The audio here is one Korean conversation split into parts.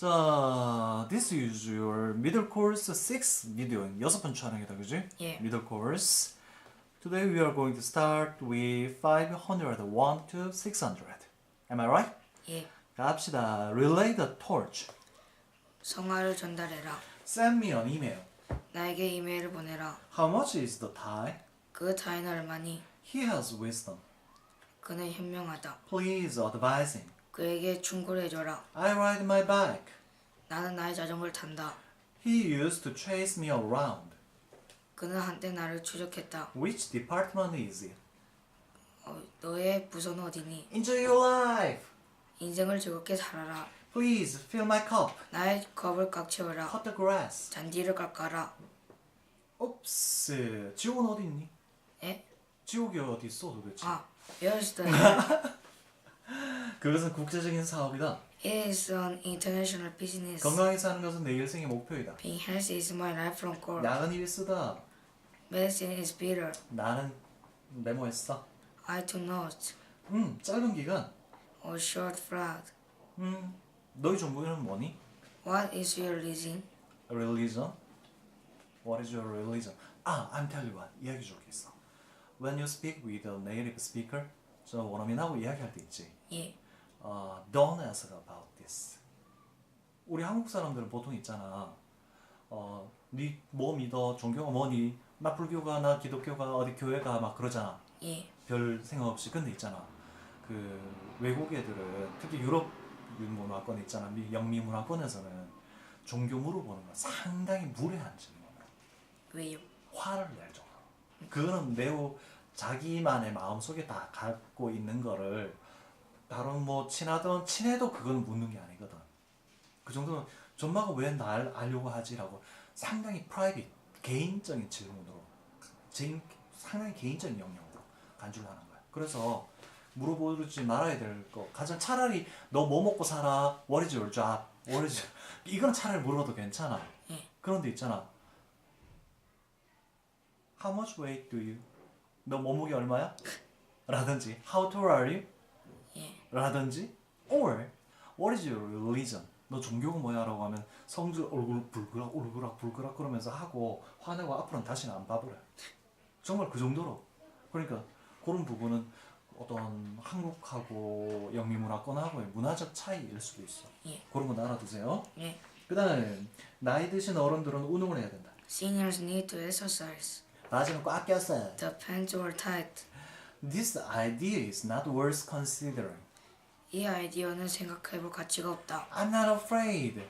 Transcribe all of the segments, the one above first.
자, this is your middle course 6 video. 여섯 번 촬영이다, 그지? 예. Middle course. Today we are going to start with 501 to 600. Am I right? 예. 갑시다. Relay the torch. 성화를 전달해라. Send me an email. 나에게 이메일을 보내라. How much is the tie? 그 타인은 얼마니? He has wisdom. 그는 현명하다. Please advise him. 그에게 충고를 해줘라. I ride my bike. 나는 나의 자전거를 탄다. He used to chase me around. 그는 한때 나를 추적했다. Which department is it? 어, 너의 부서는 어디니? Enjoy your life. 인생을 즐겁게 살아라. Please fill my cup. 나의 컵을 꽉 채워라. Cut the grass. 잔디를 깎아라. 옵스. 지옥은 어디 있니? 에? 지옥이 어디 있어 도대체? 아, the 그것은 국제적인 사업이다. It is an international business. 건강히 사는 것은 내 일생의 목표이다. Being healthy is my lifelong goal. 약은 일쓰다. Medicine is bitter. 나는 메모했어. I took notes. 음, 짧은 기간. A short flight. 음, 너희 종교는 뭐니? What is your religion? Religion. What is your religion? 아, I'm tell you what. 이야기 줄게 있어. When you speak with a native speaker, 저 원어민하고 이야기할 때 있지. 예. 어, don't ask about this. 우리 한국 사람들은 보통 있잖아. 어, 니뭐 믿어? 종교가 뭐니? 나 불교가 나 기독교가 어디 교회가 막 그러잖아. 예. 별 생각 없이 근데 있잖아. 그 외국 애들은 특히 유럽 문화권 있잖아. 미 영미 문화권에서는 종교 물어보는 건 상당히 무례한 질문으로 왜요? 화를 낼 정도로. 그거는 매우 자기만의 마음속에 다 갖고 있는 거를 다른 뭐 친하던 친해도 그건 묻는 게 아니거든. 그 정도는 전마가 왜 날 알려고 하지라고 상당히 프라이빗 개인적인 질문으로 제 상당히 개인적인 영역으로 간주를 하는 거야. 그래서 물어보지 말아야 될 거 가장 차라리 너 뭐 먹고 살아? What is your job? What is your... 이건 차라리 물어도 괜찮아. 예. 그런데 있잖아. How much weight do you? 너 몸무게 얼마야? 라든지 How tall are you? 예. 라든지 or what is your religion? 너 종교가 뭐야? 라고 하면 성주 얼굴 불그락 울그락 불그락 그러면서 하고 화내고 앞으로는 다시는 안 봐버려 정말 그 정도로 그러니까 그런 부분은 어떤 한국하고 영미 문화권하고의 문화적 차이일 수도 있어 예. 그런 건 알아두세요 예. 그 다음에 나이 드신 어른들은 운동을 해야 된다 Seniors need to exercise. 바지는 꽉 꼈어요 The pants were tight. This idea is not worth considering 이 아이디어는 생각해볼 가치가 없다. I'm not afraid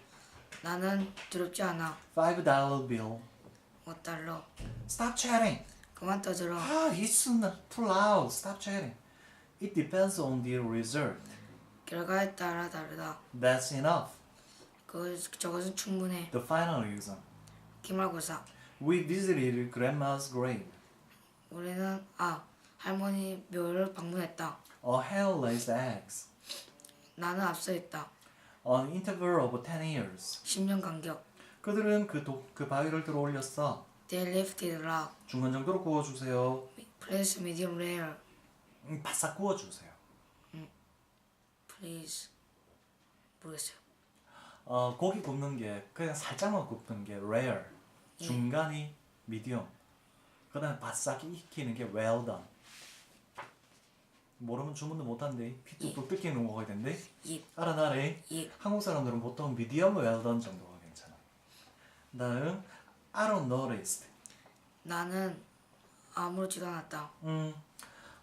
나는 두렵지 않아. Five dollar bill 5달러. Stop chatting 그만 떠들어. Ah, it's not too loud. Stop chatting. It depends on the result. 결과에 따라 다르다. That's enough. 그 저것은 충분해. The final exam. 기말고사. We visited grandma's grave. 우리는 아 할머니 묘를 방문했다. A hare laid eggs. 나는 있다. On interval of 10 years. 10년 간격. 그들은 그, 도, 그 바위를 들어 올렸어. They lifted rock. 중간 정도로 구워주세요. Place medium rare. 음, 바싹 구워주세요. Please. 모르겠어요. 어, 고기 굽는 게 그냥 살짝만 굽는 게 rare. 중간이 medium. 그 다음에 바싹 익히는 게 well done. 모르면 주문도 못한대. 피뚝뚝 뜯기는 거 먹어야 된대. 예. 알아나래. 예. 한국 사람들은 보통 well done 정도가 괜찮아. 다음 I don't notice. 나는 아무렇지도 않았다. 음,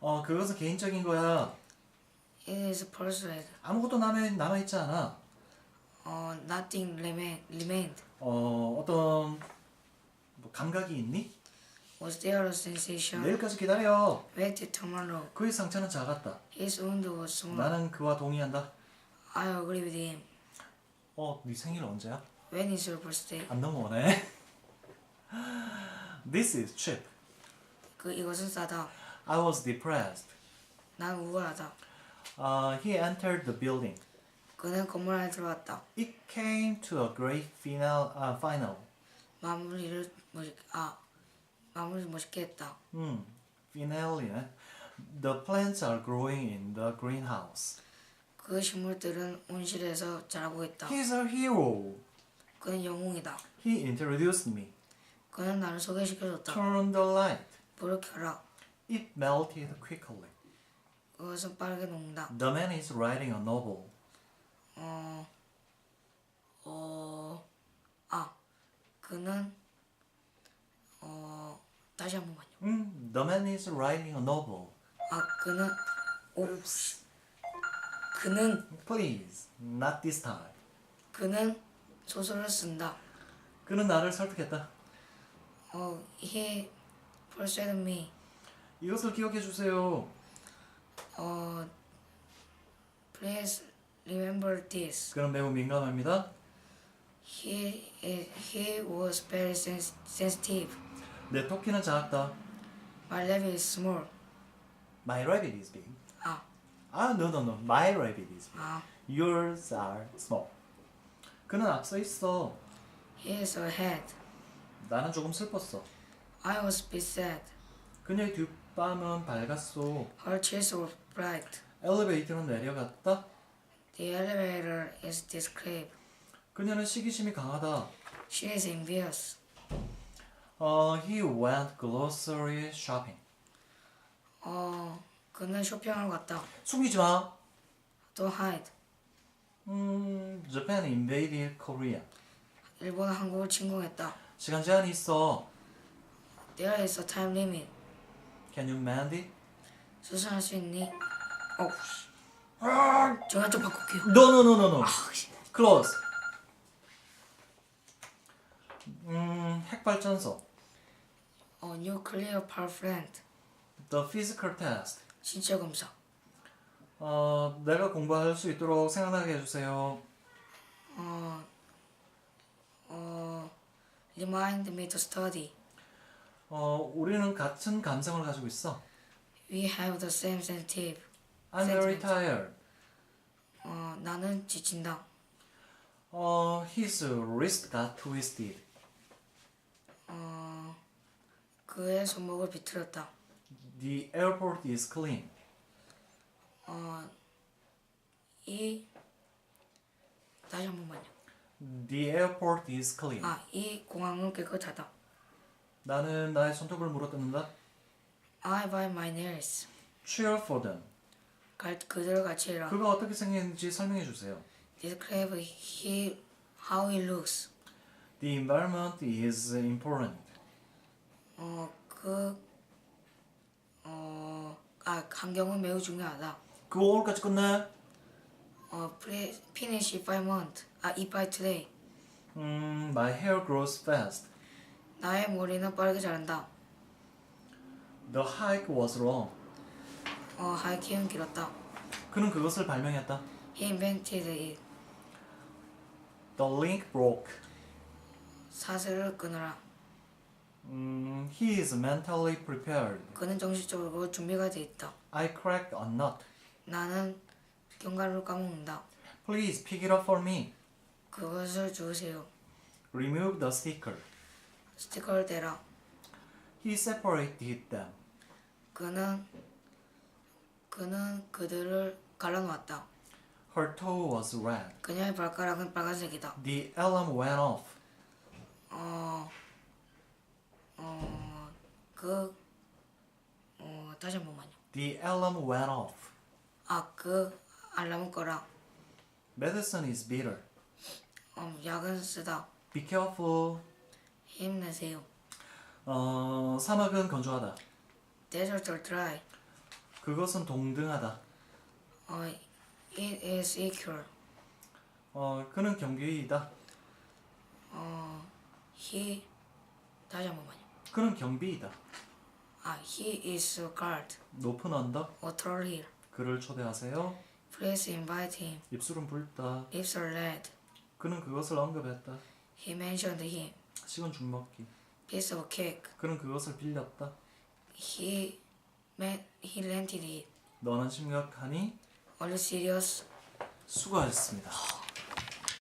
어 그것은 개인적인 거야. It is persuade. 아무것도 남아 남아 있지 않아. 어, nothing remain, remained. 어 어떤 뭐 감각이 있니? Was there a sensation? 내일까지 기다려. Wait tomorrow. 그의 상처는 작았다. His wound was small. 나는 그와 동의한다. I agree with him. 어, 네 생일 언제야? When is your birthday? 안 넘어오네. This is cheap. 그 이것은 싸다. I was depressed. 난 우울하다. Uh, he entered the building. 그는 건물 안에 들어왔다. It came to a great final. Uh, final. 마무리를 멋, 아 마무리 멋있게 했다. 음, finale. The plants are growing in the greenhouse. 그 식물들은 온실에서 자라고 있다. He's a hero. 그는 영웅이다. He introduced me. 그는 나를 소개시켜줬다. Turn on the light. 불을 켜라. It melted quickly. 그것은 빠르게 녹는다. The man is writing a novel. 어, 어, 아, 그는 어, 다시 한 번만요. 음, the man is writing a novel. 아, 그는 오, 그는 Please, not this time. 그는 소설을 쓴다. 그는 나를 설득했다. 어, he persuaded me. 이것을 기억해 주세요. 어, please remember this. 그는 매우 민감합니다. He he was very sens- sensitive. 내 토끼는 작다. My level is small. My rabbit is big. 아, 아, no, no, no. My rabbit is big. 아, Yours are small. 그는 앞서 있어. he is ahead. 나는 조금 슬펐어. I was sad. 그녀의 뒷밤은 밝았소. Her cheeks were bright. 엘리베이터는 내려갔다. The elevator is discreet. 그녀는 시기심이 강하다. She is envious. 어, he went grocery shopping. 어, 그는 쇼핑하러 갔다. 숨기지 마. Don't hide. 음, Japan invaded Korea. 일본은 한국을 침공했다. 시간 제한이 있어. There is a time limit. Can you mend it? 수선할 수 있니? 어, 씨. 전화 좀 바꿀게요. No, no, no, no, no. 아, 씨. Close. 음, 핵발전소. 어, nuclear power plant. The physical test. 신체 검사. 어, 내가 공부할 수 있도록 생각나게 해주세요. 어, 어, remind me to study. 어, 우리는 같은 감성을 가지고 있어. We have the same sensitive. I'm very tired. 어, 나는 지친다. 어, his wrist got twisted. 어, 그의 손목을 비틀었다. The airport is clean. 어, 이 다시 한 번만요. The airport is clean. 아, 이 공항은 깨끗하다. 나는 나의 손톱을 물어뜯는다. I bite my nails. Cheer for them. 갈, 그대로 같이 해라. 그가 어떻게 생겼는지 설명해 주세요. Describe he, how he looks. The environment is important. 어, 그, 어, 아, 환경은 매우 중요하다. 그거 오늘까지 끝내? 어, please finish if I want. 아, if I today. 음, my hair grows fast. 나의 머리는 빠르게 자란다. The hike was long. 어, 하이킹은 길었다. 그는 그것을 발명했다. He invented it. The link broke. 사슬을 끊어라. 음, he is mentally prepared. 그는 정신적으로 준비가 돼 있다. I cracked a nut. 나는 견과류를 까먹는다. Please pick it up for me. 그것을 주세요. Remove the sticker. 스티커를 대라. He separated them. 그는 그는 그들을 갈라놓았다. Her toe was red. 그녀의 발가락은 빨간색이다. The alarm went off. 어, 어, The alarm went off. 아, 그 알람은 꺼라. Medicine is bitter. 어, 약은 쓰다. Be careful. 힘내세요. 어, 사막은 건조하다. Desert or dry. 그것은 동등하다. 어, it is equal. 어, 그는 경비이다. 어, he, 다시 한 번만요. 그는 경비이다. 아, he is a guard. 높은 언덕. Tall hill. 그를 초대하세요. Please invite him. 입술은 붉다. Are red. 그는 그것을 언급했다. He mentioned him. 식은 죽 먹기. Piece of cake. 그는 그것을 빌렸다. He, met, he rented it. 너는 심각하니? Are you serious? 수고하셨습니다.